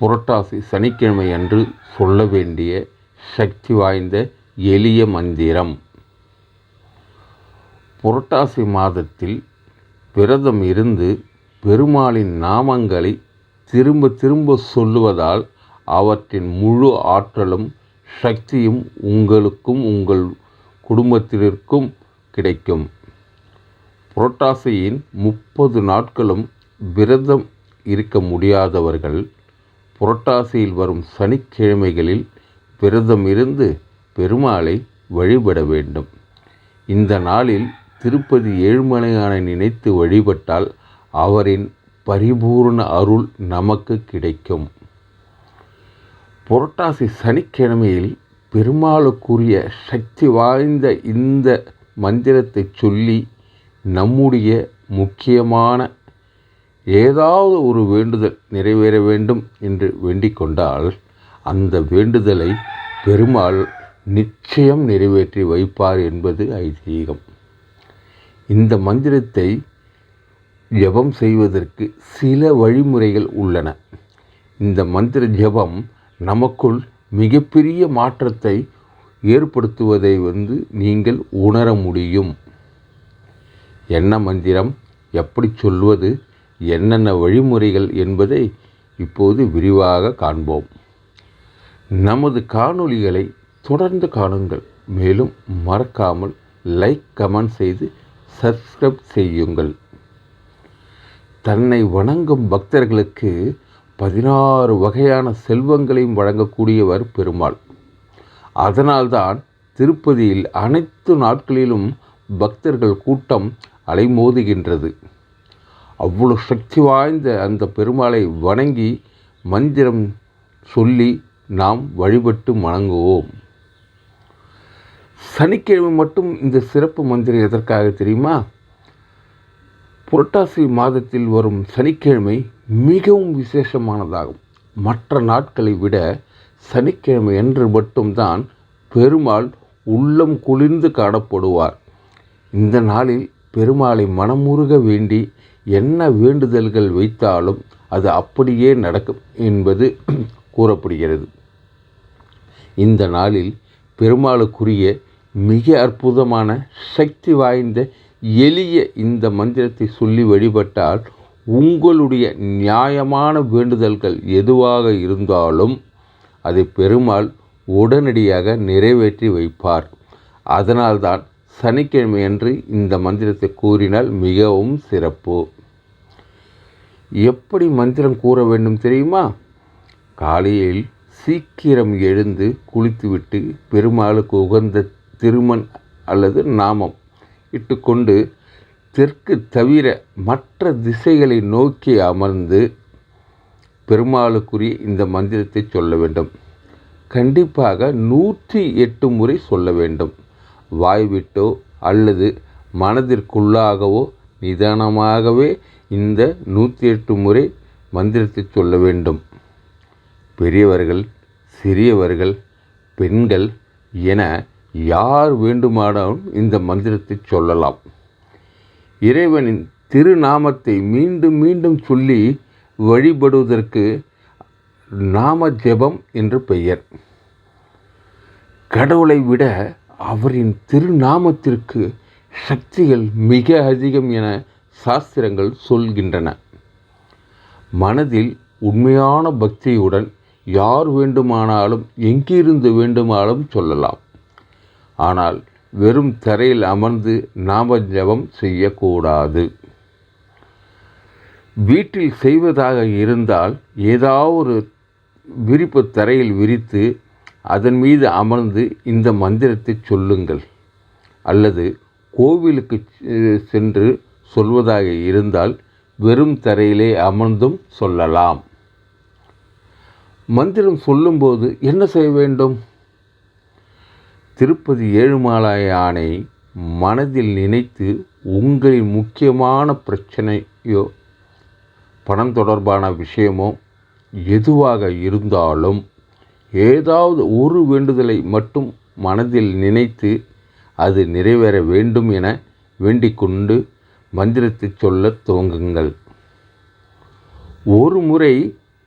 புரட்டாசி சனிக்கிழமை அன்று சொல்ல வேண்டிய சக்தி வாய்ந்த எளிய மந்திரம். புரட்டாசி மாதத்தில் விரதம் இருந்து பெருமாளின் நாமங்களை திரும்ப திரும்ப சொல்லுவதால் அவற்றின் முழு ஆற்றலும் சக்தியும் உங்களுக்கும் உங்கள் குடும்பத்திற்கும் கிடைக்கும். புரட்டாசியின் முப்பது நாட்களும் விரதம் இருக்க முடியாதவர்கள் புரட்டாசியில் வரும் சனிக்கிழமைகளில் விரதம் இருந்து பெருமாளை வழிபட வேண்டும். இந்த நாளில் திருப்பதி ஏழுமலையானை நினைத்து வழிபட்டால் அவரின் பரிபூர்ண அருள் நமக்கு கிடைக்கும். புரட்டாசி சனிக்கிழமையில் பெருமாளுக்குரிய சக்தி வாய்ந்த இந்த மந்திரத்தை சொல்லி நம்முடைய முக்கியமான ஏதாவது ஒரு வேண்டுதல் நிறைவேற வேண்டும் என்று வேண்டிக் கொண்டால் அந்த வேண்டுதலை பெருமாள் நிச்சயம் நிறைவேற்றி வைப்பார் என்பது ஐதீகம். இந்த மந்திரத்தை ஜபம் செய்வதற்கு சில வழிமுறைகள் உள்ளன. இந்த மந்திர ஜபம் நமக்குள் மிகப்பெரிய மாற்றத்தை ஏற்படுத்துவதை வந்து நீங்கள் உணர முடியும். என்ன மந்திரம்? எப்படி சொல்வது? என்னென்ன வழிமுறைகள் என்பதை இப்போது விரிவாக காண்போம். நமது காணொளிகளை தொடர்ந்து காணுங்கள். மேலும் மறக்காமல் லைக் கமெண்ட் செய்து சப்ஸ்கிரைப் செய்யுங்கள். தன்னை வணங்கும் பக்தர்களுக்கு பதினாறு வகையான செல்வங்களையும் வழங்கக்கூடியவர் பெருமாள். அதனால்தான் திருப்பதியில் அனைத்து நாட்களிலும் பக்தர்கள் கூட்டம் அலைமோதுகின்றது. அவ்வளவு சக்தி வாய்ந்த அந்த பெருமாளை வணங்கி மந்திரம் சொல்லி நாம் வழிபட்டு வணங்குவோம் சனிக்கிழமை மட்டும் இந்த சிறப்பு மந்திரம் எதற்காக தெரியுமா? புரட்டாசி மாதத்தில் வரும் சனிக்கிழமை மிகவும் விசேஷமானதாகும். மற்ற நாட்களை விட சனிக்கிழமை என்று மட்டும்தான் பெருமாள் உள்ளம் குளிர்ந்து காணப்படுவார். இந்த நாளில் பெருமாளை மனமுருக வேண்டி என்ன வேண்டுதல்கள் வைத்தாலும் அது அப்படியே நடக்கும் என்பது கூறப்படுகிறது. இந்த நாளில் பெருமாளுக்குரிய மிக அற்புதமான சக்தி வாய்ந்த எளிய இந்த மந்திரத்தை சொல்லி வழிபட்டால் உங்களுடைய நியாயமான வேண்டுதல்கள் எதுவாக இருந்தாலும் அதை பெருமாள் உடனடியாக நிறைவேற்றி வைப்பார். அதனால்தான் சனிக்கிழமை அன்று இந்த மந்திரத்தை கூறினால் மிகவும் சிறப்பு. எப்படி மந்திரம் கூற வேண்டும் தெரியுமா? காலையில் சீக்கிரம் எழுந்து குளித்துவிட்டு பெருமாளுக்கு உகந்த திருமண் அல்லது நாமம் இட்டுக்கொண்டு தெற்கு தவிர மற்ற திசைகளை நோக்கி அமர்ந்து பெருமாளுக்குரிய இந்த மந்திரத்தை சொல்ல வேண்டும். கண்டிப்பாக நூற்றி எட்டு முறை சொல்ல வேண்டும். வாய்விட்டோ அல்லது மனதிற்குள்ளாகவோ நிதானமாகவே இந்த நூற்றி எட்டு முறை மந்திரத்தை சொல்ல வேண்டும். பெரியவர்கள் சிறியவர்கள் பெண்கள் என யார் வேண்டுமானாலும் இந்த மந்திரத்தை சொல்லலாம். இறைவனின் திருநாமத்தை மீண்டும் மீண்டும் சொல்லி வழிபடுவதற்கு நாம ஜெபம் என்று பெயர். கடவுளை விட அவரின் திருநாமத்திற்கு சக்திகள் மிக அதிகம் என சாஸ்திரங்கள் சொல்கின்றன. மனதில் உண்மையான பக்தியுடன் யார் வேண்டுமானாலும் எங்கிருந்து வேண்டுமானாலும் சொல்லலாம். ஆனால் வெறும் தரையில் அமர்ந்து நாம ஜபம் செய்யக்கூடாது. வீட்டில் செய்வதாக இருந்தால் ஏதாவது விரிப்பு தரையில் விரித்து அதன் மீது அமர்ந்து இந்த மந்திரத்தை சொல்லுங்கள். அல்லது கோவிலுக்கு சென்று சொல்வதாக இருந்தால் வெறும் தரையிலே அமர்ந்தும் சொல்லலாம். மந்திரம் சொல்லும்போது என்ன செய்ய வேண்டும்? திருப்பதி ஏழுமலையானை மனதில் நினைத்து உங்களின் முக்கியமான பிரச்சனையோ பணம் தொடர்பான விஷயமோ எதுவாக இருந்தாலும் ஏதாவது ஒரு வேண்டுதலை மட்டும் மனதில் நினைத்து அது நிறைவேற வேண்டும் என வேண்டிக்கொண்டு மந்திரத்தை சொல்லத் துவங்குங்கள். ஒரு முறை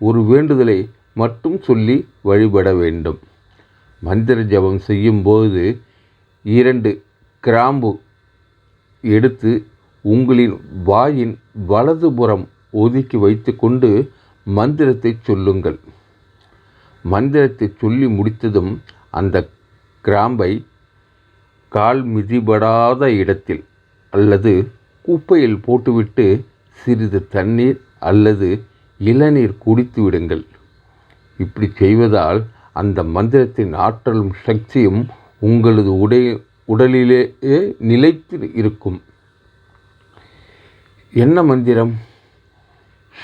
ஒரு வேண்டுதலை மட்டும் சொல்லி வழிபட வேண்டும். மந்திர ஜபம் செய்யும்போது இரண்டு கிராம்பு எடுத்து உங்களின் வாயின் வலதுபுறம் ஒதுக்கி வைத்துக்கொண்டு மந்திரத்தை சொல்லுங்கள். மந்திரத்தை சொல்லி முடித்ததும் அந்த கிராம்பை கால் மிதிபடாத இடத்தில் அல்லது குப்பையில் போட்டுவிட்டு சிறிது தண்ணீர் அல்லது இளநீர் குடித்து விடுங்கள். இப்படி செய்வதால் அந்த மந்திரத்தின் ஆற்றலும் சக்தியும் உங்களது உடை உடலிலேயே நிலைத்து இருக்கும். என்ன மந்திரம்?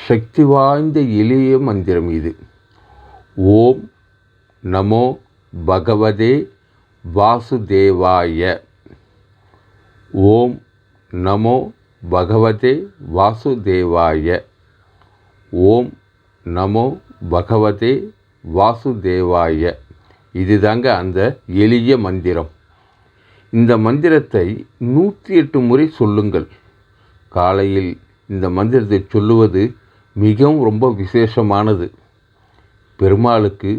சக்தி வாய்ந்த எளிய மந்திரம் இது. ஓம் நமோ பகவதே வாசுதேவாய. ஓம் நமோ பகவதே வாசுதேவாய. ஓம் நமோ பகவதே வாசுதேவாய. இதுதாங்க அந்த எளிய மந்திரம். இந்த மந்திரத்தை நூற்றி எட்டு முறை சொல்லுங்கள். காலையில் இந்த மந்திரத்தை சொல்லுவது மிகவும் ரொம்ப விசேஷமானது. பெருமாளுக்கு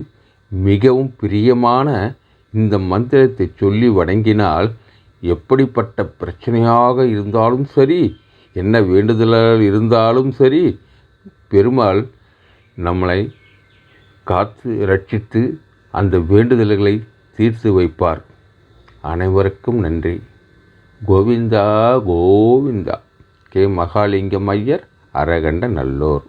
மிகவும் பிரியமான இந்த மந்திரத்தை சொல்லி வணங்கினால் எப்படிப்பட்ட பிரச்சனையாக இருந்தாலும் சரி என்ன வேண்டுதலால் இருந்தாலும் சரி பெருமாள் நம்மளை காத்து ரட்சித்து அந்த வேண்டுதல்களை தீர்த்து வைப்பார். அனைவருக்கும் நன்றி. கோவிந்தா கோவிந்தா. கே. மகாலிங்கம் ஐயர் அரகண்ட நல்லோர்.